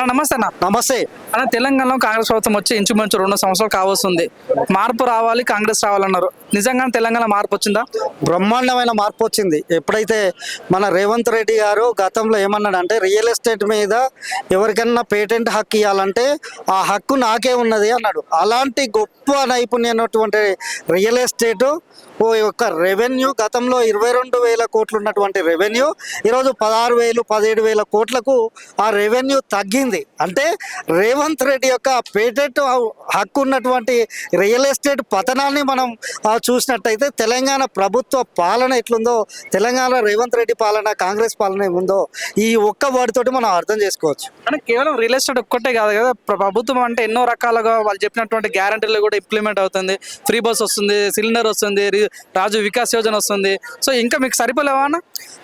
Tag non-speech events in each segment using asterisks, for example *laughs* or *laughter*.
అన్న నమస్తే అన్న. నమస్తే. అన్న తెలంగాణలో కాంగ్రెస్ ప్రభుత్వం వచ్చి ఇంచుమించు రెండు సంవత్సరాలు కావస్తుంది. మార్పు రావాలి కాంగ్రెస్ రావాలన్నారు. నిజంగా తెలంగాణ మార్పు వచ్చిందా? బ్రహ్మాండమైన మార్పు వచ్చింది. ఎప్పుడైతే మన రేవంత్ రెడ్డి గారు గతంలో ఏమన్నాడంటే రియల్ ఎస్టేట్ మీద ఎవరికైనా పేటెంట్ హక్కు ఇవ్వాలంటే ఆ హక్కు నాకే ఉన్నది అన్నాడు. అలాంటి గొప్ప నైపుణ్యమైనటువంటి రియల్ ఎస్టేట్ ఓ యొక్క రెవెన్యూ గతంలో ఇరవై రెండు వేల కోట్లు ఉన్నటువంటి రెవెన్యూ ఈరోజు పదహారు వేలు పదిహేడు వేల కోట్లకు ఆ రెవెన్యూ తగ్గింది. అంటే రేవంత్ రెడ్డి యొక్క పేటెంట్ హక్కు ఉన్నటువంటి రియల్ ఎస్టేట్ పతనాన్ని మనం చూసినట్టయితే తెలంగాణ ప్రభుత్వ పాలన ఎట్లుందో తెలంగాణ రేవంత్ రెడ్డి పాలన కాంగ్రెస్ పాలన ఏముందో ఈ ఒక్క వాటితోటి మనం అర్థం చేసుకోవచ్చు. అంటే కేవలం రియల్ ఎస్టేట్ ఒక్కటే కాదు కదా ప్రభుత్వం అంటే ఎన్నో రకాలుగా వాళ్ళు చెప్పినటువంటి గ్యారంటీలు కూడా ఇంప్లిమెంట్ అవుతుంది. ఫ్రీ బస్ వస్తుంది సిలిండర్ వస్తుంది రాజు వికాస్ యోజన వస్తుంది. సో ఇంకా మీకు సరిపోలేవా అన్న?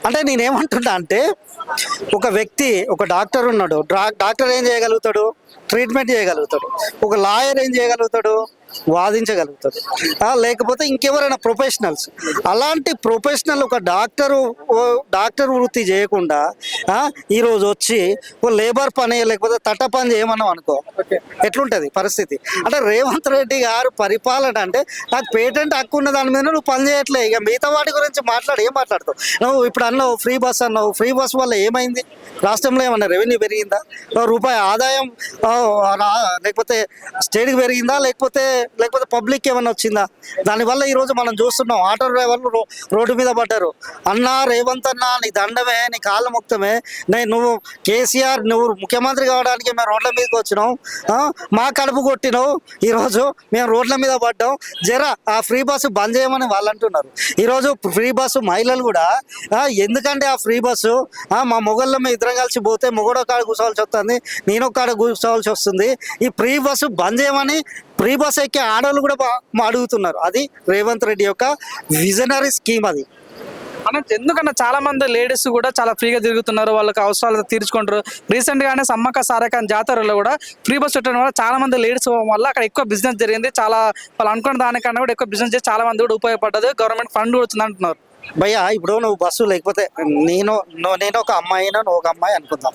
అంటే నేనేమంటున్నా అంటే ఒక వ్యక్తి ఒక డాక్టర్ ఉన్నాడు. డాక్టర్ ఏం చేయగలుగుతాడు? ట్రీట్మెంట్ చేయగలుగుతాడు. ఒక లాయర్ ఏం చేయగలుగుతాడు? వాదించగలుగుతాడు ఆ, లేకపోతే ఇంకెవరైనా ప్రొఫెషనల్స్ అలాంటి ప్రొఫెషనల్ ఒక డాక్టరు డాక్టర్ వృత్తి చేయకుండా ఈరోజు వచ్చి ఓ లేబర్ పని లేకపోతే తట్ట పని చేయమన్నాం అనుకో ఎట్లుంటది పరిస్థితి? అంటే రేవంత్ రెడ్డి గారు పరిపాలన అంటే నాకు పేటెంట్ హక్కు ఉన్న దాని మీద నువ్వు పని చేయట్లే ఇక మిగతా వాటి గురించి మాట్లాడు ఏం మాట్లాడతావు? నువ్వు ఇప్పుడు అన్నావు ఫ్రీ బస్ అన్నావు ఫ్రీ బస్ వల్ల ఏమైంది? రాష్ట్రంలో ఏమన్నా రెవెన్యూ పెరిగిందా? రూపాయి ఆదాయం లేకపోతే స్టేట్కి పెరిగిందా? లేకపోతే లేకపోతే పబ్లిక్ ఏమైనా వచ్చిందా? దానివల్ల ఈరోజు మనం చూస్తున్నాం ఆటో డ్రైవర్లు రో- రోడ్డు మీద పడ్డారు. అన్నా రేవంత్ అన్నా నీ దండమే నీ కాళ్ళ ముక్తమే. నేను నువ్వు కేసీఆర్ నువ్వు ముఖ్యమంత్రి కావడానికి మేము రోడ్ల మీదకి వచ్చినాం. మా కడుపు కొట్టినావు. ఈరోజు మేము రోడ్ల మీద పడ్డాం. జర ఆ ఫ్రీ బస్సు బంద్ చేయమని వాళ్ళు అంటున్నారు. ఈరోజు ఫ్రీ బస్సు మహిళలు కూడా ఎందుకంటే ఆ ఫ్రీ బస్సు మా మొగల్లో మేము ఇద్దరం కలిసి పోతే మొగడో కాడ కూర్చోవాల్సి వస్తుంది నేను ఒక కాడ కూర్చోవాల్సి వస్తుంది. ఈ ఫ్రీ బస్సు బంద్ చేయమని ఫ్రీ బస్ ఎక్కే ఆడవాళ్ళు కూడా అడుగుతున్నారు. అది రేవంత్ రెడ్డి యొక్క విజనరీ స్కీమ్ అది. అన్న ఎందుకన్నా చాలా మంది లేడీస్ కూడా చాలా ఫ్రీగా తిరుగుతున్నారు వాళ్ళకి అవసరాలు తీర్చుకుంటారు. రీసెంట్ గానే సమ్మక్క సారక జాతరలో కూడా ఫ్రీ బస్ పెట్టడం వల్ల చాలా మంది లేడీస్ వల్ల అక్కడ ఎక్కువ బిజినెస్ జరిగింది. చాలా వాళ్ళు అనుకున్న దానికన్నా కూడా ఎక్కువ బిజినెస్ చేసి చాలా మంది కూడా ఉపయోగపడ్డది. గవర్నమెంట్ ఫండ్ వచ్చింది అంటున్నారు. భయ్యా ఇప్పుడు నువ్వు బస్సు లేకపోతే నేను నేను ఒక అమ్మాయినా నువ్వు ఒక అమ్మాయి అనుకుందాం.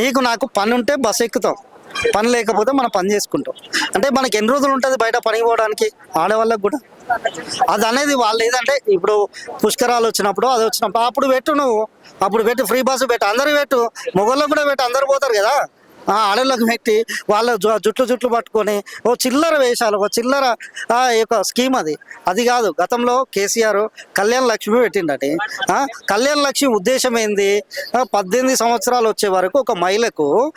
నీకు నాకు పని ఉంటే బస్సు ఎక్కుతాం. పని లేకపోతే మనం పని చేసుకుంటాం. అంటే మనకి ఎన్ని రోజులు ఉంటుంది బయట పనికి పోవడానికి? ఆడవాళ్ళకి కూడా. అది అనేది వాళ్ళు ఏదంటే ఇప్పుడు పుష్కరాలు వచ్చినప్పుడు అది వచ్చినప్పుడు అప్పుడు పెట్టు నువ్వు. అప్పుడు పెట్టు ఫ్రీ బస్సు పెట్టు అందరు పెట్టు. మొగళ్ళకు కూడా పెట్టు అందరు పోతారు కదా. ఆ ఆడళ్ళకి పెట్టి వాళ్ళ జుట్లు జుట్లు పట్టుకొని ఓ చిల్లర వేషాలు ఒక చిల్లర ఆ యొక్క స్కీమ్ అది. అది కాదు గతంలో కేసీఆర్ కళ్యాణ్ లక్ష్మి పెట్టిండటి. ఆ, కళ్యాణ్ లక్ష్మి ఉద్దేశం ఏంది? పద్దెనిమిది సంవత్సరాలు వచ్చే వరకు ఒక మహిళకు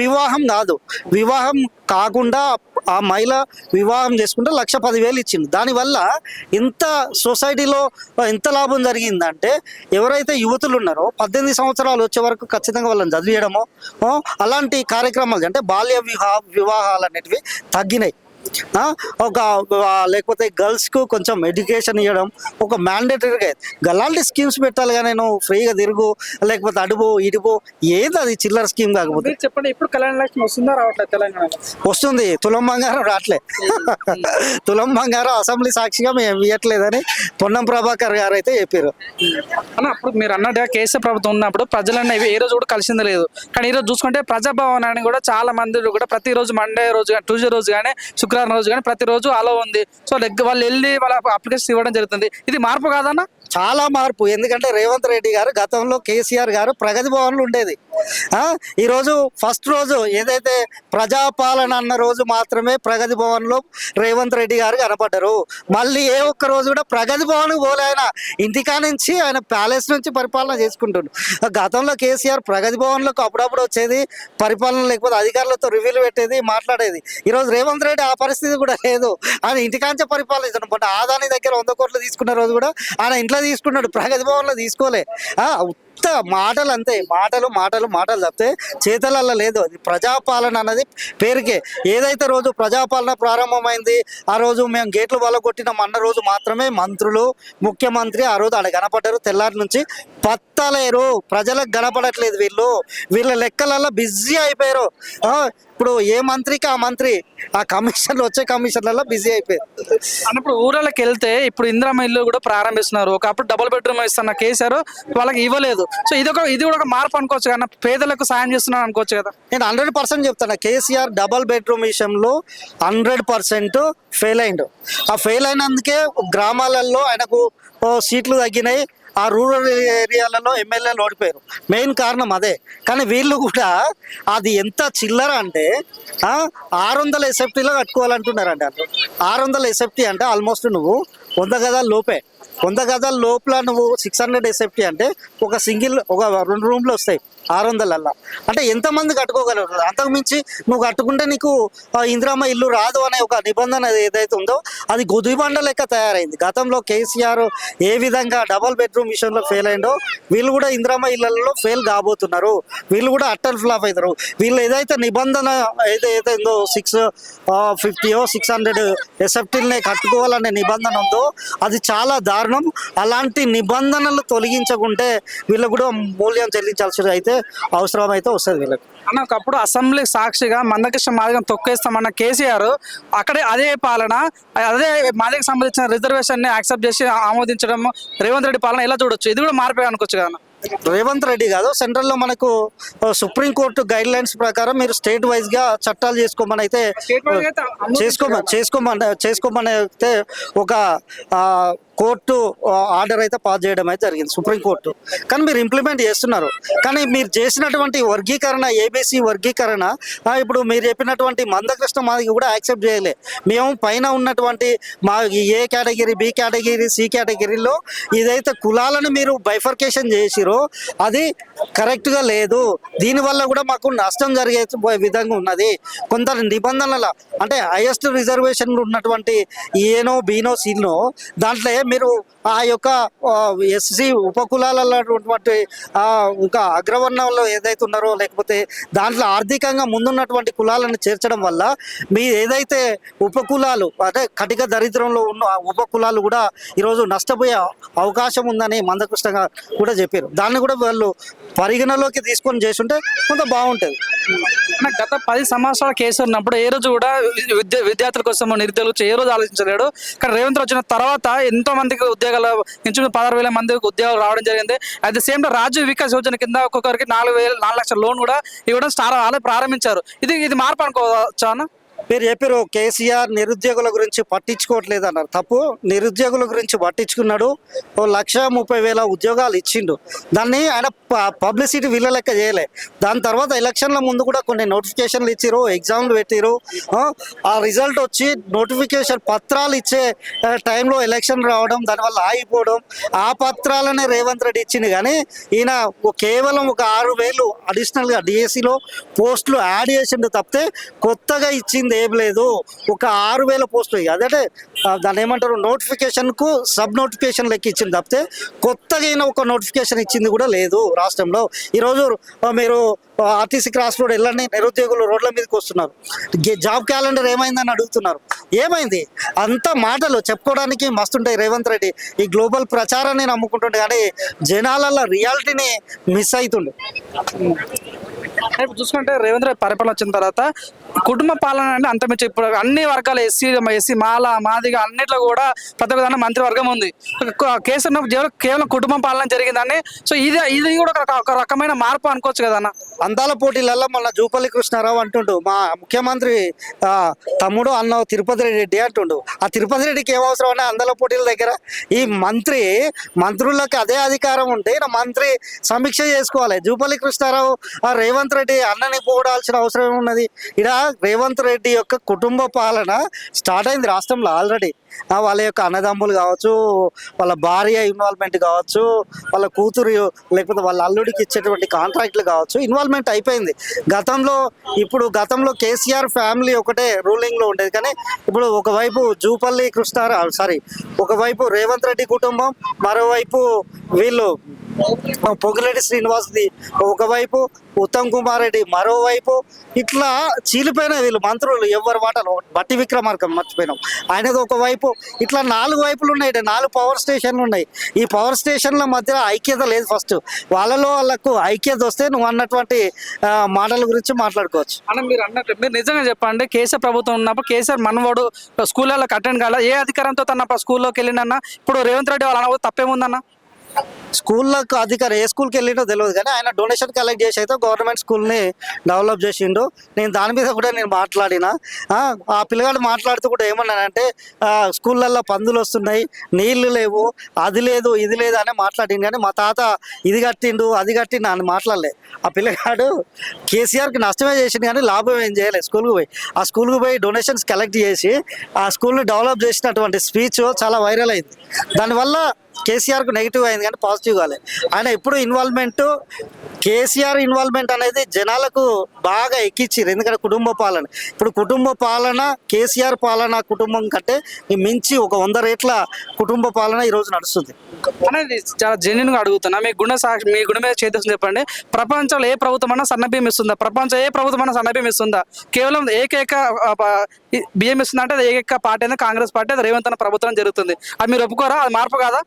వివాహం కాదు. వివాహం కాకుండా ఆ మహిళ వివాహం చేసుకుంటే లక్ష పదివేలు ఇచ్చింది దానివల్ల ఇంత సొసైటీలో ఎంత లాభం జరిగిందంటే ఎవరైతే యువతులు ఉన్నారో పద్దెనిమిది సంవత్సరాలు వచ్చే వరకు ఖచ్చితంగా వాళ్ళని చదివేయడమో అలాంటి కార్యక్రమాలు అంటే బాల్య వివాహ వివాహాలు అనేటివి తగ్గినాయి. ఒక లేకపోతే గర్ల్స్కు కొంచెం ఎడ్యుకేషన్ ఇవ్వడం ఒక మ్యాండేటరీగా అలాంటి స్కీమ్స్ పెట్టాలి కానీ నువ్వు ఫ్రీగా తిరుగు లేకపోతే అడుగు ఇడుగు ఏది అది చిల్లర స్కీమ్ కాకపోతే. చెప్పండి ఇప్పుడు కళ్యాణ లక్ష్మి వస్తుందా రావట్లేదు తెలంగాణలో? వస్తుంది తులం బంగారం రావట్లే. *laughs* తులం బంగారం అసెంబ్లీ సాక్షిగా మేము ఇవ్వట్లేదని పొన్నం ప్రభాకర్ గారు అయితే చెప్పారు. అన్న అప్పుడు మీరు అన్నట్టుగా కేసీఆర్ ప్రభుత్వం ఉన్నప్పుడు ప్రజలన్న ఏ రోజు కూడా కలిసింది లేదు. కానీ ఈ రోజు చూసుకుంటే ప్రజాభవన్ అని కూడా చాలా మంది కూడా ప్రతిరోజు మండే రోజు కానీ ట్యూస్డే రోజు కానీ శుక్రవారం రోజు కానీ ప్రతిరోజు అలో ఉంది. సో వాళ్ళు వెళ్ళి వాళ్ళ అప్లికేషన్ ఇవ్వడం జరుగుతుంది. ఇది మార్పు కాదన్న? చాలా మార్పు. ఎందుకంటే రేవంత్ రెడ్డి గారు గతంలో కేసీఆర్ గారు ప్రగతి భవన్లు ఉండేది. ఈరోజు ఫస్ట్ రోజు ఏదైతే ప్రజాపాలన అన్న రోజు మాత్రమే ప్రగతి భవన్లో రేవంత్ రెడ్డి గారు కనపడ్డారు. మళ్ళీ ఏ ఒక్క రోజు కూడా ప్రగతి భవన్ పోలే ఆయన. ఇంటికా నుంచి ఆయన ప్యాలెస్ నుంచి పరిపాలన చేసుకుంటుండు. గతంలో కేసీఆర్ ప్రగతి భవన్లకు అప్పుడప్పుడు వచ్చేది పరిపాలన లేకపోతే అధికారులతో రివ్యూలు పెట్టేది మాట్లాడేది. ఈరోజు రేవంత్ రెడ్డి ఆ పరిస్థితి కూడా లేదు. ఆయన ఇంటికాంచే పరిపాలన చేస్తున్నాడు బట్ ఆదాని దగ్గర వంద కోట్లు తీసుకున్న రోజు కూడా ఆయన ఇంట్లో తీసుకున్నాడు. ప్రగతి భవన్లో తీసుకోలే. ఆ, మాటలు అంతే మాటలు మాటలు మాటలు తప్పితే చేతలల్లో లేదు. అది ప్రజాపాలన అన్నది పేరుకే. ఏదైతే రోజు ప్రజాపాలన ప్రారంభమైంది ఆ రోజు మేము గేట్లు వల్ల కొట్టినాం అన్న రోజు మాత్రమే మంత్రులు ముఖ్యమంత్రి ఆ రోజు ఆడ కనపడ్డారు. తెల్లారి నుంచి పత్తలేరు. ప్రజలకు కనపడట్లేదు వీళ్ళు. వీళ్ళ లెక్కలల్లో బిజీ అయిపోయారు. ఇప్పుడు ఏ మంత్రికి ఆ మంత్రి? ఆ కమిషన్లు వచ్చే కమిషన్లలో బిజీ అయిపోయారు. అన్నప్పుడు ఊర్లకి వెళ్తే ఇప్పుడు ఇందిరమ్మ ఇల్లు కూడా ప్రారంభిస్తున్నారు. ఒకప్పుడు డబుల్ బెడ్రూమ్ ఇస్తున్న కేసీఆర్ వాళ్ళకి ఇవ్వలేదు. లేదు సో ఇది ఒక ఇది కూడా ఒక మార్పు అనుకోవచ్చు కదా. పేదలకు సాయం చేస్తున్నాను అనుకోవచ్చు కదా. నేను హండ్రెడ్ పర్సెంట్ చెప్తాను కేసీఆర్ డబల్ బెడ్రూమ్ విషయంలో హండ్రెడ్ పర్సెంట్ ఫెయిల్ అయిండు. ఆ ఫెయిల్ అయినందుకే గ్రామాలలో ఆయనకు సీట్లు తగ్గినాయి ఆ రూరల్ ఏరియాలలో ఎమ్మెల్యేలు ఓడిపోయారు. మెయిన్ కారణం అదే. కానీ వీళ్ళు కూడా అది ఎంత చిల్లర అంటే ఆరు వందల ఎస్ఎఫ్టీలో కట్టుకోవాలంటున్నారండి వాళ్ళు ఆరు వందల ఎస్ఎఫ్టీ అంటే ఆల్మోస్ట్ నువ్వు వంద గదాలు లోపే. వంద గదాల లోపల నువ్వు సిక్స్ హండ్రెడ్ ఎస్ఎఫ్టీ అంటే ఒక సింగిల్ ఒక రెండు రూమ్లు వస్తాయి. ఆరు వందలల్లా అంటే ఎంతమంది కట్టుకోగలరు? అంతకు మించి నువ్వు కట్టుకుంటే నీకు ఆ, ఇల్లు రాదు అనే ఒక నిబంధన ఏదైతే ఉందో అది గుదిబండ లెక్క తయారైంది. గతంలో కేసీఆర్ ఏ విధంగా డబల్ బెడ్రూమ్ విషయంలో ఫెయిల్ అయిందో వీళ్ళు కూడా ఇందిరమ్మ ఇళ్ళలో ఫెయిల్ కాబోతున్నారు. వీళ్ళు కూడా అట్టల్ ఫ్లాప్ అవుతారు వీళ్ళు ఏదైతే నిబంధన ఏదైతే ఉందో సిక్స్ ఫిఫ్టీయో సిక్స్ హండ్రెడ్ ఎస్ఎఫ్టీలనే కట్టుకోవాలనే నిబంధన ఉందో అది చాలా దారుణం. అలాంటి నిబంధనలు తొలగించకుంటే వీళ్ళు కూడా మూల్యం చెల్లించాల్సి అయితే అవసరం అయితే వస్తుంది వీళ్ళకి. అన్న ఒకప్పుడు అసెంబ్లీ సాక్షిగా మందకృష్ణ మాదిగం తొక్కేస్తామన్న కేసీఆర్ అక్కడే అదే పాలన అదే మాదిగకు సంబంధించిన రిజర్వేషన్ని యాక్సెప్ట్ చేసి ఆమోదించడం రేవంత్ రెడ్డి పాలన ఎలా చూడొచ్చు. ఇది కూడా మార్పే అనుకోవచ్చు కదా. రేవంత్ రెడ్డి కాదు సెంట్రల్లో మనకు సుప్రీంకోర్టు గైడ్ లైన్స్ ప్రకారం మీరు స్టేట్ వైజ్గా చట్టాలు చేసుకోమని అయితే చేసుకోమని చేసుకోమని చేసుకోమని అయితే ఒక ఆ, కోర్టు ఆర్డర్ అయితే పాస్ చేయడం అయితే జరిగింది సుప్రీంకోర్టు కానీ మీరు ఇంప్లిమెంట్ చేస్తున్నారు. కానీ మీరు చేసినటువంటి వర్గీకరణ ఏబీసీ వర్గీకరణ ఇప్పుడు మీరు చెప్పినటువంటి మందకృష్ణ మాది కూడా యాక్సెప్ట్ చేయలే. మేము పైన ఉన్నటువంటి మా A category B category C కేటగిరీలో ఇదైతే కులాలను మీరు బైఫర్కేషన్ చేసిరో అది కరెక్ట్గా లేదు. దీనివల్ల కూడా మాకు నష్టం జరిగే విధంగా ఉన్నది. కొంత నిబంధనల అంటే హైయెస్ట్ రిజర్వేషన్లు ఉన్నటువంటి ఏనో బీనో సీనో దాంట్లో మీరు ఆ యొక్క ఎస్సీ ఉపకులాలలో ఇంకా అగ్రవర్ణంలో ఏదైతే ఉన్నారో లేకపోతే దాంట్లో ఆర్థికంగా ముందున్నటువంటి కులాలను చేర్చడం వల్ల మీ ఏదైతే ఉపకులాలు అంటే కటిక దరిద్రంలో ఉన్న ఉపకులాలు కూడా ఈరోజు నష్టపోయే అవకాశం ఉందని మందకృష్ణ కూడా చెప్పారు. దాన్ని కూడా వాళ్ళు పరిగణలోకి తీసుకొని చేస్తుంటే కొంత బాగుంటుంది. గత పది సంవత్సరాల కేసు ఉన్నప్పుడు ఏ రోజు కూడా విద్య విద్యార్థుల కోసం నిరుద్యోగులు ఏ రోజు ఆలోచించలేడు. కానీ రేవంత్ వచ్చిన తర్వాత ఎంతో మందికి ఉద్యోగాలు ఇంచు పదహారు వేల మందికి ఉద్యోగాలు రావడం జరిగింది. At the same time Rajiv Vikas Yojana కింద ఒక్కొక్కరికి నాలుగు వేలు నాలుగు లక్షల లోన్ కూడా ఇవ్వడం స్టార్ వాళ్ళు ప్రారంభించారు. ఇది ఇది మార్పు అనుకోవచ్చా అన్న? మీరు చెప్పారు కేసీఆర్ నిరుద్యోగుల గురించి పట్టించుకోవట్లేదు అన్నారు. తప్పు నిరుద్యోగుల గురించి పట్టించుకున్నాడు. ఓ లక్ష ముప్పై వేల ఉద్యోగాలు ఇచ్చిండు. దాన్ని ఆయన పబ్లిసిటీ వీళ్ళ లెక్క చేయలే. దాని తర్వాత ఎలక్షన్ల ముందు కూడా కొన్ని నోటిఫికేషన్లు ఇచ్చిరు ఎగ్జామ్లు పెట్టిరు ఆ, రిజల్ట్ వచ్చి నోటిఫికేషన్ పత్రాలు ఇచ్చే టైంలో ఎలక్షన్ రావడం దానివల్ల ఆగిపోవడం ఆ పత్రాలనే రేవంత్ రెడ్డి ఇచ్చింది కానీ ఈయన కేవలం ఒక ఆరు వేలు అడిషనల్గా డిఎస్సిలో పోస్టులు యాడ్ చేసిండు తప్పితే కొత్తగా ఇచ్చింది ఏం లేదు. ఒక ఆరు వేల పోస్టులు అదే దాన్ని ఏమంటారు నోటిఫికేషన్కు సబ్ నోటిఫికేషన్ లెక్క ఇచ్చింది తప్పితే కొత్తగా ఒక నోటిఫికేషన్ ఇచ్చింది కూడా లేదు రాష్ట్రంలో. ఈరోజు మీరు ఆర్టీసీ క్రాస్ రోడ్ వెళ్ళండి నిరుద్యోగులు రోడ్ల మీదకి వస్తున్నారు. జాబ్ క్యాలెండర్ ఏమైందని అడుగుతున్నారు. ఏమైంది? అంత మాటలు చెప్పుకోవడానికి మస్తుంటాయి రేవంత్ రెడ్డి. ఈ గ్లోబల్ ప్రచారాన్ని నమ్ముకుంటుండే కానీ జనాలల్లో రియాలిటీని మిస్ అవుతుండే ఇప్పుడు చూసుకుంటే రేవంత్ రెడ్డి పరిపాలన వచ్చిన తర్వాత కుటుంబ పాలన అంటే అంతమించి ఇప్పుడు అన్ని వర్గాల ఎస్సీ ఎస్సీ మాల మాదిగా అన్నిట్లో కూడా ప్రతి ఒక్క మంత్రివర్గం ఉంది. ఒక కేసు కేవలం- కుటుంబ పాలన జరిగిందని సో ఇది ఇది కూడా ఒక- ఒక రకమైన మార్పు అనుకోవచ్చు కదా అన్న? అందాల పోటీలలో మన జూపల్లి కృష్ణారావు అంటుండు మా ముఖ్యమంత్రి తమ్ముడు అన్న తిరుపతి రెడ్డి అంటుండు. ఆ తిరుపతి రెడ్డికి ఏం అవసరం అంటే అందాల పోటీల దగ్గర ఈ మంత్రి మంత్రులకు అదే అధికారం ఉంటే మంత్రి సమీక్ష చేసుకోవాలి. జూపల్లి కృష్ణారావు ఆ రేవంత్ రెడ్డి అన్నని పోడాల్సిన అవసరం ఉన్నది ఇలా రేవంత్ రెడ్డి యొక్క కుటుంబ పాలన స్టార్ట్ అయింది రాష్ట్రంలో ఆల్రెడీ. వాళ్ళ యొక్క అన్నదమ్ములు కావచ్చు వాళ్ళ భార్య ఇన్వాల్వ్మెంట్ కావచ్చు వాళ్ళ కూతురు లేకపోతే వాళ్ళ అల్లుడికి ఇచ్చేటువంటి కాంట్రాక్ట్లు కావచ్చు ఇన్వాల్వ్మెంట్ అయిపోయింది. గతంలో ఇప్పుడు గతంలో కేసీఆర్ ఫ్యామిలీ ఒకటే రూలింగ్లో ఉండేది. కానీ ఇప్పుడు ఒకవైపు జూపల్లి కృష్ణారావు సారీ ఒకవైపు రేవంత్ రెడ్డి కుటుంబం మరోవైపు వీళ్ళు పొగిరెడ్డి శ్రీనివాస్ది ఒకవైపు ఉత్తమ్ కుమార్ రెడ్డి మరోవైపు ఇట్లా చీలిపోయిన వీళ్ళు మంత్రులు ఎవరి మాటలు బట్టి విక్రమార్కం మర్చిపోయినాం. ఆయనది ఒకవైపు ఇట్లా నాలుగు వైపులు ఉన్నాయి నాలుగు పవర్ స్టేషన్లు ఉన్నాయి. ఈ పవర్ స్టేషన్ల మధ్య ఐక్యత లేదు ఫస్ట్ వాళ్ళలో వాళ్ళకు ఐక్యత వస్తే నువ్వు అన్నటువంటి మాటల గురించి మాట్లాడుకోవచ్చు. మనం మీరు అన్నట్టు మీరు నిజంగా చెప్పండి కేసీఆర్ ప్రభుత్వం ఉన్నప్పుడు కేసీఆర్ మనవాడు స్కూళ్ళకి అటెండ్ కాలే ఏ అధికారంతో తన స్కూల్లోకి వెళ్ళిండన్న ఇప్పుడు రేవంత్ రెడ్డి వాళ్ళ తప్పేముందన్నా? స్కూళ్ళకు అధికారి ఏ స్కూల్కి వెళ్ళిండో తెలియదు కానీ ఆయన డొనేషన్ కలెక్ట్ చేసి అయితే గవర్నమెంట్ స్కూల్ని డెవలప్ చేసిండు. నేను దాని మీద కూడా నేను మాట్లాడిన. ఆ, పిల్లగాడు మాట్లాడుతూ కూడా ఏమన్నానంటే స్కూళ్ళల్లో పందులు వస్తున్నాయి నీళ్ళు లేవు అది లేదు ఇది లేదు అని మాట్లాడిండు. కానీ మా తాత ఇది కట్టిండు అది కట్టిండు అని మాట్లాడలే. ఆ పిల్లగాడు కేసీఆర్కి నష్టమే చేసిండు కానీ లాభం ఏం చేయలేదు స్కూల్కి పోయి ఆ స్కూల్కి పోయి డొనేషన్స్ కలెక్ట్ చేసి ఆ స్కూల్ని డెవలప్ చేసినటువంటి స్పీచ్ చాలా వైరల్ అయింది. దానివల్ల కేసీఆర్కు నెగిటివ్ అయింది కానీ పాజిటివ్ కాలేదు ఆయన ఎప్పుడు ఇన్వాల్వ్మెంట్ కేసీఆర్ ఇన్వాల్వ్మెంట్ అనేది జనాలకు బాగా ఎక్కిచ్చారు ఎందుకంటే కుటుంబ పాలన. ఇప్పుడు కుటుంబ పాలన కేసీఆర్ పాలన కుటుంబం కంటే మించి ఒక వంద రేట్ల కుటుంబ పాలన ఈరోజు నడుస్తుంది. అనేది చాలా జెన్యున్గా అడుగుతున్నా. మీ గుణ సాక్షి మీ గుణ మీద చేతి చెప్పండి. ప్రపంచంలో ఏ ప్రభుత్వం అన్నా సన్నబియ్యం ఇస్తుందా? ప్రపంచం ఏ ప్రభుత్వం అన్నా సన్నబియ్యం ఇస్తుందా? కేవలం ఏకైక బియ్యం ఇస్తుందంటే ఏకైక పార్టీ అనేది కాంగ్రెస్ పార్టీ అది రేవంత్ అన్న ప్రభుత్వం జరుగుతుంది. అది మీరు ఒప్పుకోరా? అది మార్పు కాదా?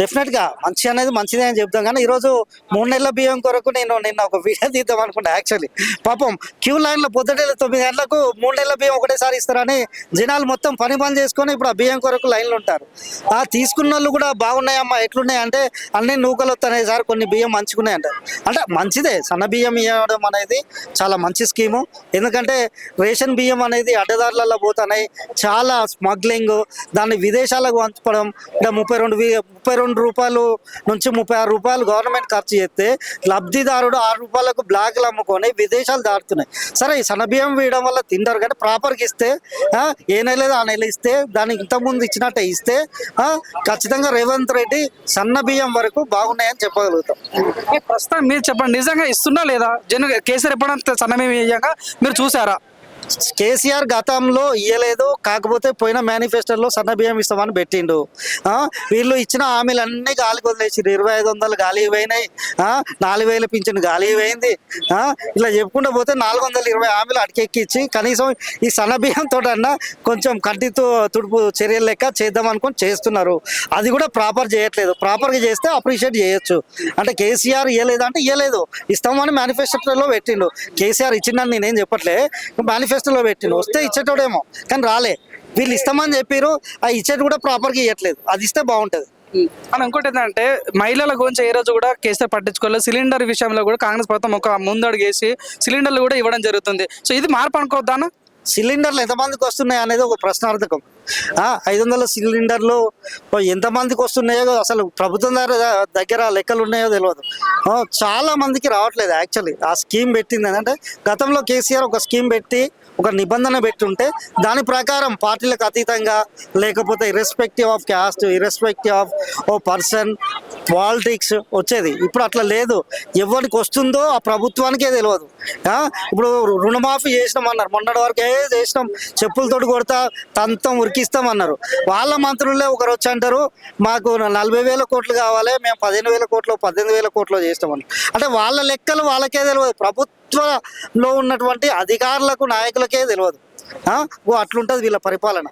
డెఫినెట్గా మంచి అనేది మంచిదే అని చెప్తాం కానీ ఈరోజు మూడు నెలల బియ్యం కొరకు నేను నిన్న ఒక వీడియో తీద్దాం అనుకుంటా యాక్చువల్లీ పాపం క్యూ లైన్లో పొద్దుట తొమ్మిది గంటలకు మూడు నెలల బియ్యం ఒకటేసారి ఇస్తారని జనాలు మొత్తం పని పని చేసుకొని ఇప్పుడు ఆ బియ్యం కొరకు లైన్లు ఉంటారు. ఆ తీసుకున్న వాళ్ళు కూడా బాగున్నాయమ్మా ఎట్లున్నాయి అంటే అన్ని నూకలు వస్తున్నాయి సార్ కొన్ని బియ్యం మంచుకున్నాయి అంటారు అంటే మంచిదే సన్న బియ్యం ఇవ్వడం అనేది చాలా మంచి స్కీము. ఎందుకంటే రేషన్ బియ్యం అనేది అడ్డదారులలో పోతున్నాయి. చాలా స్మగ్లింగ్ దాన్ని విదేశాలకు పంపడం ఇక్కడ ముప్పై రెండు ముప్పై రెండు రూపాయలు నుంచి ముప్పై ఆరు రూపాయలు గవర్నమెంట్ ఖర్చు చేస్తే లబ్ధిదారుడు ఆరు రూపాయలకు బ్లాక్లు అమ్ముకొని విదేశాలు దాటుతున్నాయి. సరే ఈ సన్న బియ్యం వేయడం వల్ల తింటారు కానీ ప్రాపర్గా ఇస్తే ఏ నెల ఆ నెల ఇస్తే దానికి ఇంతకుముందు ఇచ్చినట్టే ఇస్తే ఖచ్చితంగా రేవంత్ రెడ్డి సన్న బియ్యం వరకు బాగున్నాయని చెప్పగలుగుతాం. ప్రస్తుతం మీరు చెప్పండి నిజంగా ఇస్తున్నా లేదా? జన కేసరి ఎప్పుడంత సన్నమేమి మీరు చూసారా? కేసీఆర్ గతంలో ఇయ్యలేదు కాకపోతే పోయిన మేనిఫెస్టోలో సన్న బియ్యం ఇస్తామని పెట్టిండు. ఆ, వీళ్ళు ఇచ్చిన హామీలు అన్నీ గాలికి వదిలేసిరు ఇరవై ఐదు వందలు గాలి పోయినాయి. నాలుగు వేలు పింఛను గాలి పోయింది. ఇలా చెప్పుకుంటూ పోతే నాలుగు వందల ఇరవై హామీలు అడికెక్కిచ్చి కనీసం ఈ సన్న బియ్యంతో అన్నా కొంచెం కంటితో తుడుపు చర్యలు లెక్క చేద్దాం అనుకుని చేస్తున్నారు. అది కూడా ప్రాపర్ చేయట్లేదు. ప్రాపర్గా చేస్తే అప్రిషియేట్ చేయొచ్చు. అంటే కేసీఆర్ ఇయ్యలేదు అంటే ఇయ్యలేదు. ఇస్తామని మేనిఫెస్టోలో పెట్టిండు. కేసీఆర్ ఇచ్చిండని నేనేం చెప్పట్లే. మేనిఫెస్టోలో పెట్టిండు. వస్తే ఇచ్చేటోడేమో కానీ రాలే. వీళ్ళు ఇస్తామని చెప్పారు ఆ ఇచ్చేది కూడా ప్రాపర్గా ఇవ్వట్లేదు అది ఇస్తే బాగుంటుంది. అని ఇంకోటి ఏంటంటే మహిళల గురించి ఏ రోజు కూడా కేసీఆర్ పట్టించుకోలేదు. సిలిండర్ విషయంలో కూడా కాంగ్రెస్ ప్రభుత్వం ఒక ముందడుగు వేసి సిలిండర్లు కూడా ఇవ్వడం జరుగుతుంది. సో ఇది మార్పు అనుకోవద్దానా సిలిండర్లు ఎంతమందికి వస్తున్నాయి అనేది ఒక ప్రశ్నార్థకం. ఐదు వందల సిలిండర్లు ఎంతమందికి వస్తున్నాయో అసలు ప్రభుత్వం దగ్గర దగ్గర లెక్కలు ఉన్నాయో తెలియదు చాలా మందికి రావట్లేదు యాక్చువల్లీ ఆ స్కీమ్ పెట్టింది ఏంటంటే గతంలో కేసీఆర్ ఒక స్కీమ్ పెట్టి ఒక నిబంధన పెట్టుంటే దాని ప్రకారం పార్టీలకు అతీతంగా లేకపోతే irrespective of caste irrespective of oh person politics వచ్చేది. ఇప్పుడు అట్లా లేదు. ఎవరికి వస్తుందో ఆ ప్రభుత్వానికే తెలియదు ఇప్పుడు రుణమాఫీ చేసినాం అన్నారు మొన్నటి వరకు ఏ చేసినాం? చెప్పులతోటి కొడతా తంతం ఉరికిస్తాం అన్నారు వాళ్ళ మంత్రులే ఒకరు వచ్చి అంటారు మాకు నలభై వేల కోట్లు కావాలి మేము పదిహేను వేల కోట్లు పద్దెనిమిది వేల కోట్లు చేస్తామని అంటే వాళ్ళ లెక్కలు వాళ్ళకే తెలియదు ప్రభుత్వంలో ఉన్నటువంటి అధికారులకు నాయకులకే తెలియదు. ఓ అట్లుంటది వీళ్ళ పరిపాలన.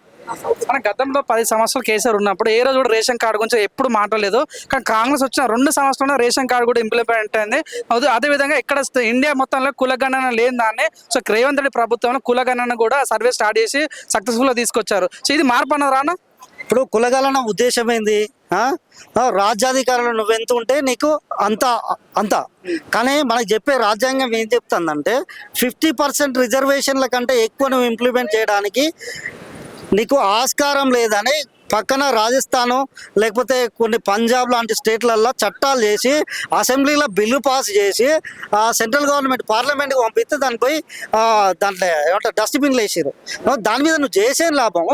మన గతంలో పది సంవత్సరాలు కేసీఆర్ ఉన్నప్పుడు ఏ రోజు కూడా రేషన్ కార్డు గురించి ఎప్పుడు మాట్లాడలేదు. కానీ కాంగ్రెస్ వచ్చిన రెండు సంవత్సరాలు రేషన్ కార్డు కూడా ఇంప్లిమెంట్ అయింది. అదే అదేవిధంగా ఇక్కడ ఇండియా మొత్తంలో కులగణన లేని దాన్ని సో రేవంత్ రెడ్డి ప్రభుత్వంలో కులగణన కూడా సర్వే స్టార్ట్ చేసి సక్సెస్ఫుల్గా తీసుకొచ్చారు. సో ఇది మార్పు అన్నది రానా? ఇప్పుడు కులగలన ఉద్దేశం ఏంది? ఆ? ఆ, రాజ్యాధికారులు నువ్వెంత ఉంటే నీకు అంత అంత. కానీ మనకు చెప్పే రాజ్యాంగం ఏం చెప్తుందంటే ఫిఫ్టీ పర్సెంట్ రిజర్వేషన్ల కంటే ఎక్కువ నువ్వు ఇంప్లిమెంట్ చేయడానికి నీకు ఆస్కారం లేదని పక్కన రాజస్థాను లేకపోతే కొన్ని పంజాబ్ లాంటి స్టేట్లలో చట్టాలు చేసి అసెంబ్లీలో బిల్లు పాస్ చేసి సెంట్రల్ గవర్నమెంట్ పార్లమెంట్కి పంపిస్తే దానిపై పోయి దాంట్లో ఏమంటారు డస్ట్బిన్లు వేసారు దాని మీద నువ్వు చేసే లాభం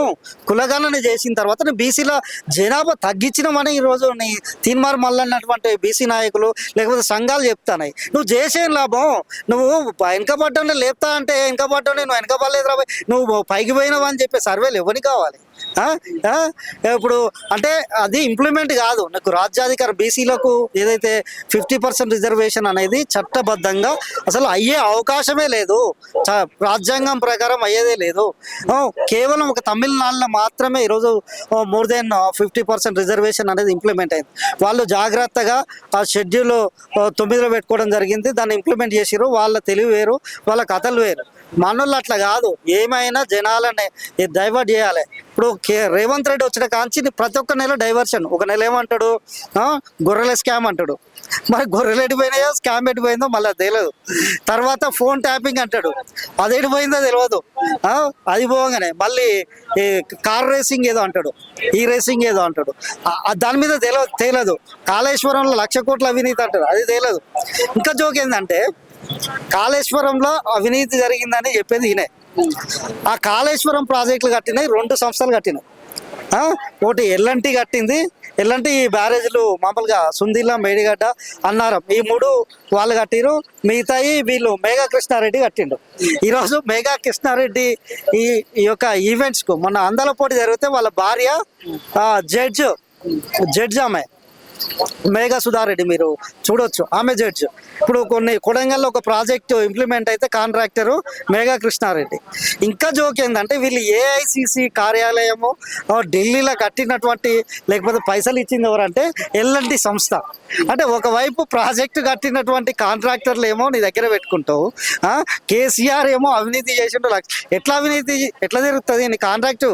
కులగణన చేసిన తర్వాత నువ్వు బీసీలో జనాభా తగ్గించినామని ఈరోజు నీ తీన్మార్ మల్లన్నటువంటి బీసీ నాయకులు లేకపోతే సంఘాలు చెప్తానాయి నువ్వు చేసే లాభం నువ్వు వెనకబడ్డంలో లేపుతా అంటే వెనకబడ్డం నువ్వు వెనకబడలేదు రాబోయ్ నువ్వు పైకి పోయినావు అని చెప్పే సర్వేలు ఎవరికి కావాలి? ఇప్పుడు అంటే అది ఇంప్లిమెంట్ కాదు. నాకు రాజ్యాధికార బీసీలకు ఏదైతే ఫిఫ్టీ పర్సెంట్ రిజర్వేషన్ అనేది చట్టబద్ధంగా అసలు అయ్యే అవకాశమే లేదు. చ- రాజ్యాంగం ప్రకారం అయ్యేదే లేదు. కేవలం ఒక తమిళనాడులో మాత్రమే ఈరోజు more than fifty percent reservation అనేది ఇంప్లిమెంట్ అయింది. వాళ్ళు జాగ్రత్తగా ఆ షెడ్యూల్ తొమ్మిదిలో పెట్టుకోవడం జరిగింది. దాన్ని ఇంప్లిమెంట్ చేసిరు వాళ్ళ తెలివి వేరు. వాళ్ళ కథలు వేరు. మనోళ్ళు అట్లా కాదు. ఏమైనా జనాలని డైవర్ట్ చేయాలి. ఇప్పుడు కే- రేవంత్ రెడ్డి వచ్చిన కాంచి ప్రతి ఒక్క నెల డైవర్షన్ ఒక నెల ఏమంటాడు? గొర్రెల స్కామ్ అంటాడు. మరి గొర్రెలు ఎడిపోయినాయో స్కామ్ ఎడిపోయిందో మళ్ళీ తెలియదు. తర్వాత ఫోన్ ట్యాపింగ్ అంటాడు. అది ఎడిపోయిందో తెలియదు. అది పోగానే మళ్ళీ ఈ కార్ రేసింగ్ ఏదో అంటాడు. ఈ రేసింగ్ ఏదో అంటాడు. దాని మీద తెలియదు. తేలదు కాళేశ్వరంలో లక్ష కోట్ల అవినీతి అంటాడు అది తేలదు ఇంకా జోక్ ఏంటంటే కాళేశ్వరంలో అవినీతి జరిగిందని చెప్పేది ఈయనే. ఆ కాళేశ్వరం ప్రాజెక్టులు కట్టినాయి రెండు సంస్థలు కట్టినాయి. ఒకటి ఎల్ఎన్టీ కట్టింది ఎల్ఎన్టీ బ్యారేజ్లు మామూలుగా సుందిల్ల మేడిగడ్డ అన్నారం ఈ మూడు వాళ్ళు కట్టిరు మిగతాయి వీళ్ళు మేఘా కృష్ణారెడ్డి కట్టిండు ఈరోజు మేఘా కృష్ణారెడ్డి ఈ ఈ యొక్క ఈవెంట్స్కు మొన్న అందల పోటీ జరిగితే వాళ్ళ భార్య జడ్జ్ జడ్జ్ ఆమె. మేఘా సుధారెడ్డి మీరు చూడొచ్చు. ఆమె జడ్జ్. ఇప్పుడు కొన్ని కొడంగల్లో ఒక ప్రాజెక్ట్ ఇంప్లిమెంట్ అయితే కాంట్రాక్టరు మేఘా కృష్ణారెడ్డి. ఇంకా జోక్ ఏంటంటే వీళ్ళు ఏఐసిసి కార్యాలయము ఢిల్లీలో కట్టినటువంటి లేకపోతే పైసలు ఇచ్చింది ఎవరంటే ఎల్ఎన్టి సంస్థ. అంటే ఒకవైపు ప్రాజెక్టు కట్టినటువంటి కాంట్రాక్టర్లు ఏమో నీ దగ్గర పెట్టుకుంటావు కేసీఆర్ ఏమో అవినీతి చేసిండు ఎట్లా అవినీతి ఎట్లా జరుగుతుంది నీ కాంట్రాక్టు?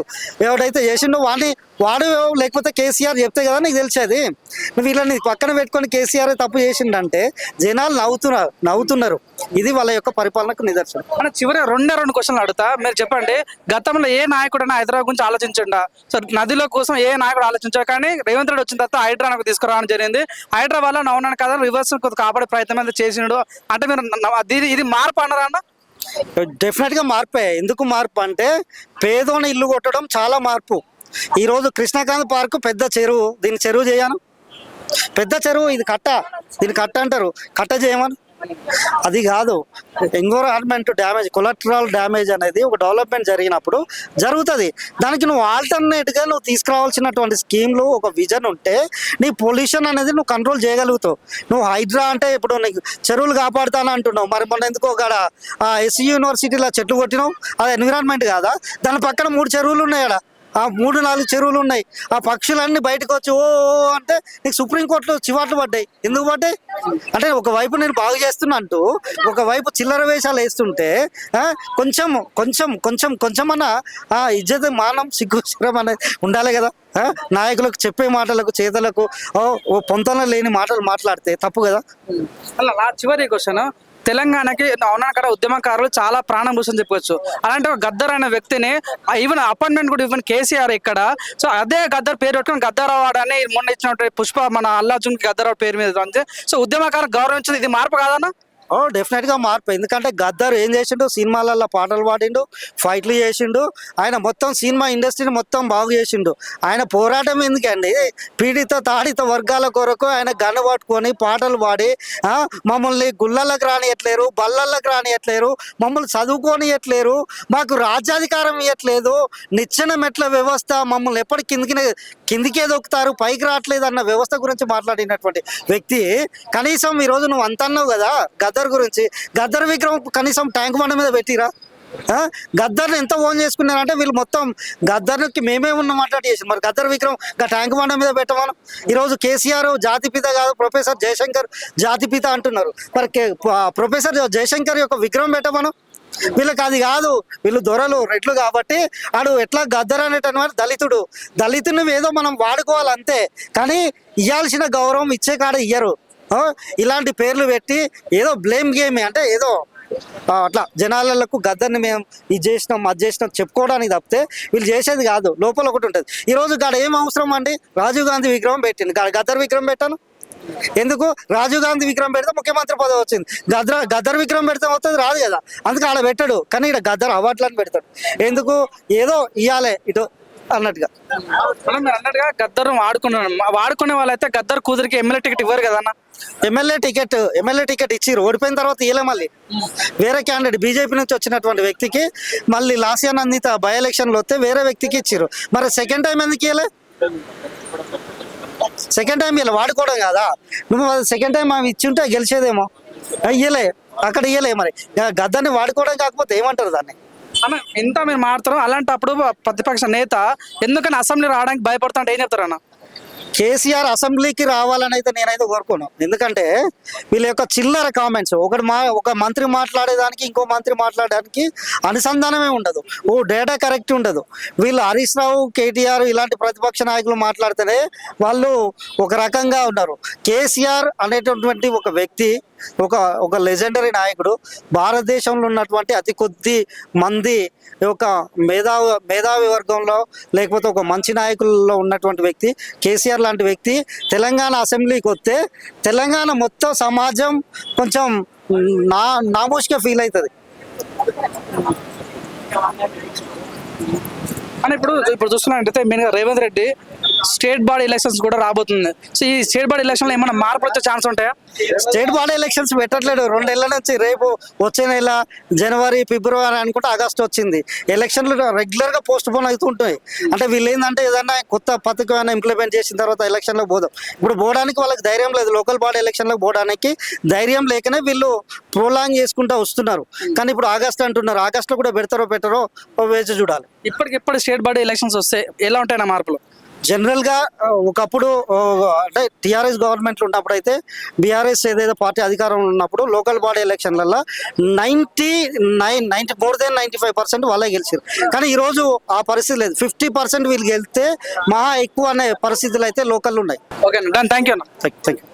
ఎవడైతే చేసిండో వాడిని వాడు లేకపోతే కేసీఆర్ చెప్తే కదా నీకు తెలిసేది? నువ్వు వీళ్ళని పక్కన పెట్టుకొని కేసీఆర్ తప్పు చేసిండంటే జనాలు నవ్వుతున్నారు నవ్వుతున్నారు. ఇది వాళ్ళ యొక్క పరిపాలనకు నిదర్శనం. మన చివరి రెండే రెండు క్వశ్చన్లు అడుగుతా. మీరు చెప్పండి గతంలో ఏ నాయకుడైనా హైదరాబాద్ గురించి ఆలోచించండా? సో నదిలో కోసం ఏ నాయకుడు ఆలోచించాడు కానీ రేవంత్ రెడ్డి వచ్చిన తర్వాత హైడ్రా నాకు తీసుకురావడం జరిగింది. హైడ్రా వల్ల నవ్వునాను కదా రివర్స్ కొంత కాపాడే ప్రయత్నం అయితే చేసినాడు అంటే మీరు న- ఇది ఇది మార్పు అన్నారా అన్న? డెఫినెట్గా మార్పే. ఎందుకు మార్పు అంటే పేదోని ఇల్లు కొట్టడం చాలా మార్పు. ఈరోజు కృష్ణకాంత్ పార్క్ పెద్ద చెరువు. దీన్ని చెరువు చేయను. పెద్ద చెరువు ఇది కట్ట. దీన్ని కట్ట అంటారు. కట్ట చేయమని. అది కాదు. ఎన్విరాన్మెంట్ డ్యామేజ్ కొలెక్టరల్ డ్యామేజ్ అనేది ఒక డెవలప్మెంట్ జరిగినప్పుడు జరుగుతుంది. దానికి నువ్వు ఆల్టర్నేట్గా నువ్వు తీసుకురావాల్సినటువంటి స్కీమ్లు ఒక విజన్ ఉంటే నీ పొల్యూషన్ అనేది నువ్వు కంట్రోల్ చేయగలుగుతావు. నువ్వు హైడ్రా అంటే ఇప్పుడు నీకు చెరువులు కాపాడుతాను అంటున్నావు. మరి మొన్న ఎందుకో అక్కడ ఎస్సీ యూనివర్సిటీలో చెట్లు కొట్టినావు. అది ఎన్విరాన్మెంట్ కాదా? దాని పక్కన మూడు చెరువులు ఉన్నాయి ఆడ ఆ మూడు నాలుగు చెరువులు ఉన్నాయి. ఆ పక్షులన్నీ బయటకు వచ్చి ఓ అంటే నీకు సుప్రీంకోర్టులో చివాట్లు పడ్డాయి. ఎందుకు పడ్డాయి? అంటే ఒకవైపు నేను బాగు చేస్తున్నా అంటూ ఒకవైపు చిల్లర వేషాలు వేస్తుంటే ఆ, కొంచెం కొంచెం కొంచెం కొంచెం అన్న ఆ ఇజ్జత మానం సిగ్గుశ్రం అనేది ఉండాలి కదా. ఆ, నాయకులకు చెప్పే మాటలకు చేతలకు ఓ ఓ పొంతన లేని మాటలు మాట్లాడితే తప్పు కదా? అలా నా చివరి క్వశ్చన్ తెలంగాణకి అవునా అక్కడ ఉద్యమకారులు చాలా ప్రాణం కూర్చొని చెప్పొచ్చు అలాంటి ఒక గద్దర్ అనే వ్యక్తిని ఈవెన్ అపాయింట్మెంట్ కూడా ఈవెన్ కేసీఆర్ ఇక్కడ. సో అదే గద్దర్ పేరు పెట్టుకుని గద్దర్ అవార్డు అని మొన్న ఇచ్చినటువంటి పుష్ప మన అల్లాజున్ గద్దర్ పేరు మీద సో ఉద్యమకారులు గౌరవించింది ఇది మార్పు కాదన్నా? ఓ డెఫినెట్గా మార్పు. ఎందుకంటే గద్దర్ ఏం చేసిండు? సినిమాలలో పాటలు పాడిండు ఫైట్లు చేసిండు. ఆయన మొత్తం సినిమా ఇండస్ట్రీని మొత్తం బాగు చేసిండు. ఆయన పోరాటం ఎందుకండి? పీడిత తాడిత వర్గాల కొరకు ఆయన గన్ను పట్టుకొని పాటలు పాడి మమ్మల్ని గుళ్ళలకు రానియట్లేరు బల్లలకు రానియట్లేరు మమ్మల్ని చదువుకోనియట్లేరు మాకు రాజ్యాధికారం ఇవ్వట్లేదు నిచ్చెన మెట్ల వ్యవస్థ మమ్మల్ని ఎప్పటి కిందికి కిందికే దొక్కుతారు పైకి రావట్లేదు అన్న వ్యవస్థ గురించి మాట్లాడినటువంటి వ్యక్తి కనీసం ఈరోజు నువ్వు అంత అన్నావు కదా గద్దర్ గురించి. గద్దర్ విగ్రహం కనీసం ట్యాంక్ బండ మీద పెట్టిరా? గద్దర్ని ఎంత ఓన్ చేసుకున్నారంటే వీళ్ళు మొత్తం గద్దర్కి మేమే ఉన్నాం మాట్లాడి చేసి మరి గద్దర్ విగ్రహం గా ట్యాంక్ బండ మీద పెట్టమను? ఈరోజు కేసీఆర్ జాతిపిత కాదు ప్రొఫెసర్ జయశంకర్ జాతిపిత అంటున్నారు. మరి ప్రొఫెసర్ జయశంకర్ యొక్క విగ్రహం పెట్టమను? వీళ్ళకి అది కాదు. వీళ్ళు దొరలు రెడ్లు కాబట్టి ఆడు ఎట్లా గద్దర్ అనేటటువంటి దళితుడు. దళితుని ఏదో మనం వాడుకోవాలి అంతే. కానీ ఇవ్వాల్సిన గౌరవం ఇచ్చే కాడ ఇయ్యరు. ఆ, ఇలాంటి పేర్లు పెట్టి ఏదో బ్లేమ్ గేమ్ అంటే ఏదో అట్లా జనాలకు గద్దర్ని మేము ఇది చేసినాం అది చేసినాం చెప్పుకోవడానికి తప్పితే వీళ్ళు చేసేది కాదు. లోపల ఒకటి ఉంటుంది. ఈరోజు గాడ ఏం అవసరం అండి? రాజీవ్ గాంధీ విగ్రహం పెట్టింది గాడ గద్దర్ విగ్రహం పెట్టాను? ఎందుకు? రాజీవ్ గాంధీ విగ్రహం పెడితే ముఖ్యమంత్రి పదవి వచ్చింది. గద్దర్ గద్దర్ విగ్రహం పెడితే వస్తుంది రాదు కదా. అందుకే ఆడ పెట్టాడు. కానీ ఇక్కడ గద్దర్ అవార్డులను పెడతాడు. ఎందుకు? ఏదో ఇవ్వాలి ఇటు అన్నట్టుగా. మీరు అన్నట్టుగా గద్దర్ వాడుకున్నాను వాడుకునే వాళ్ళైతే గద్దర్ కూతురికి ఎమ్మెల్యే టికెట్ ఇవ్వరు కదన్నా? ఎమ్మెల్యే టికెట్ ఎమ్మెల్యే టికెట్ ఇచ్చిర్రు. ఓడిపోయిన తర్వాత ఇయ్యలే మళ్ళీ. వేరే క్యాండిడేట్ బీజేపీ నుంచి వచ్చినటువంటి వ్యక్తికి మళ్ళీ లాసియా నందిత బై ఎలక్షన్లో వస్తే వేరే వ్యక్తికి ఇచ్చిర్రు. మరి సెకండ్ టైం ఎందుకు ఇయ్యలే? సెకండ్ టైం ఇలా వాడుకోవడం కదా? నువ్వు సెకండ్ టైం ఆమె ఇచ్చి ఉంటే గెలిచేదేమో ఇయ్యలే అక్కడ ఇయ్యలే మరి. గద్దాన్ని వాడుకోవడం కాకపోతే ఏమంటారు దాన్ని? అన్న ఇంత మీరు మాట్లాడతారు అలాంటప్పుడు ప్రతిపక్ష నేత ఎందుకని అసెంబ్లీ రావడానికి భయపడుతుంటే ఏం చెప్తారన్న? కేసీఆర్ అసెంబ్లీకి రావాలని అయితే నేనైతే కోరుకోను. ఎందుకంటే వీళ్ళ యొక్క చిల్లర కామెంట్స్ ఒకటి మా ఒక మంత్రి మాట్లాడేదానికి ఇంకో మంత్రి మాట్లాడడానికి అనుసంధానమే ఉండదు. ఓ డేటా కరెక్ట్ ఉండదు. వీళ్ళు హరీష్ రావు కేటీఆర్ ఇలాంటి ప్రతిపక్ష నాయకులు మాట్లాడితేనే వాళ్ళు ఒక రకంగా ఉన్నారు. కేసీఆర్ అనేటటువంటి ఒక వ్యక్తి ఒక ఒక లెజెండరీ నాయకుడు భారతదేశంలో ఉన్నటువంటి అతి కొద్ది మంది ఒక మేధావి మేధావి వర్గంలో లేకపోతే ఒక మంచి నాయకుల్లో ఉన్నటువంటి వ్యక్తి కేసీఆర్ లాంటి వ్యక్తి తెలంగాణ అసెంబ్లీకి వస్తే తెలంగాణ మొత్తం సమాజం కొంచెం నా నామోష్గా ఫీల్ అవుతుంది. అని ఇప్పుడు ఇప్పుడు చూస్తున్నట్టయితే మెయిన్గా Revanth Reddy state body elections కూడా రాబోతుంది. సో ఈ స్టేట్ బాడీ ఎలక్షన్లో ఏమైనా మార్పు వచ్చే ఛాన్స్ ఉంటాయా? స్టేట్ బాడీ ఎలక్షన్స్ పెట్టట్లేదు రెండేళ్ళ నుంచి రేపు వచ్చే నెల జనవరి ఫిబ్రవరి అనుకుంటే ఆగస్ట్ వచ్చింది. ఎలక్షన్లు రెగ్యులర్గా పోస్ట్ పోన్ అవుతుంటాయి అంటే వీళ్ళు ఏంటంటే ఏదైనా కొత్త పథకం ఏమైనా ఇంప్లిమెంట్ చేసిన తర్వాత ఎలక్షన్లో పోదాం. ఇప్పుడు పోవడానికి వాళ్ళకి ధైర్యం లేదు. లోకల్ బాడీ ఎలక్షన్లో పోవడానికి ధైర్యం లేకనే వీళ్ళు ప్రోలాంగ్ చేసుకుంటూ వస్తున్నారు. కానీ ఇప్పుడు ఆగస్ట్ అంటున్నారు. ఆగస్ట్లో కూడా పెడతారో పెట్టరో వేచి చూడాలి. ఇప్పటికిప్పుడు స్టేట్ బాడీ ఎలక్షన్స్ వస్తే ఎలా ఉంటాయి నా మార్పులు? జనరల్గా ఆ, ఒకప్పుడు అంటే టిఆర్ఎస్ గవర్నమెంట్ ఉన్నప్పుడు అయితే బీఆర్ఎస్ ఏదైతే పార్టీ అధికారంలో ఉన్నప్పుడు లోకల్ బాడీ ఎలక్షన్లలో ninety nine ninety more than ninety five percent వాళ్ళే గెలిచారు కానీ ఈ రోజు ఆ పరిస్థితి లేదు. ఫిఫ్టీ పర్సెంట్ వీళ్ళు గెలిస్తే మహా ఎక్కువ అనే పరిస్థితులు అయితే లోకల్ ఉన్నాయి. ఓకే థ్యాంక్ యూ అన్న. Thank you